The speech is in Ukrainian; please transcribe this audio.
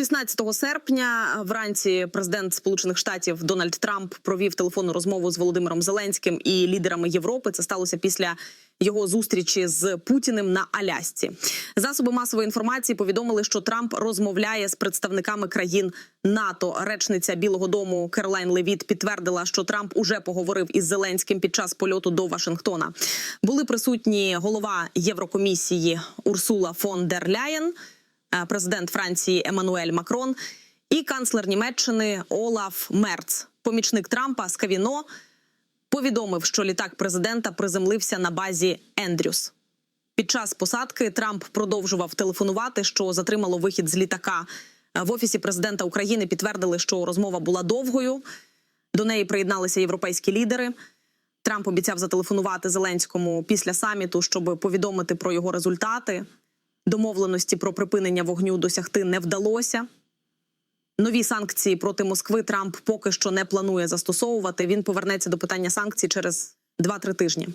16 серпня вранці президент Сполучених Штатів Дональд Трамп провів телефонну розмову з Володимиром Зеленським і лідерами Європи. Це сталося після його зустрічі з Путіним на Алясці. Засоби масової інформації повідомили, що Трамп розмовляє з представниками країн НАТО. Речниця Білого Дому Керолайн Левіт підтвердила, що Трамп уже поговорив із Зеленським під час польоту до Вашингтона. Були присутні голова Єврокомісії Урсула фон дер Ляєн президент Франції Еммануель Макрон і канцлер Німеччини Олаф Мерц. Помічник Трампа Скавіно повідомив, що літак президента приземлився на базі Ендрюс. Під час посадки Трамп продовжував телефонувати, що затримало вихід з літака. В офісі президента України підтвердили, що розмова була довгою. До неї приєдналися європейські лідери. Трамп обіцяв зателефонувати Зеленському після саміту, щоб повідомити про його результати. Домовленості про припинення вогню досягти не вдалося. Нові санкції проти Москви Трамп поки що не планує застосовувати. Він повернеться до питання санкцій через 2-3 тижні.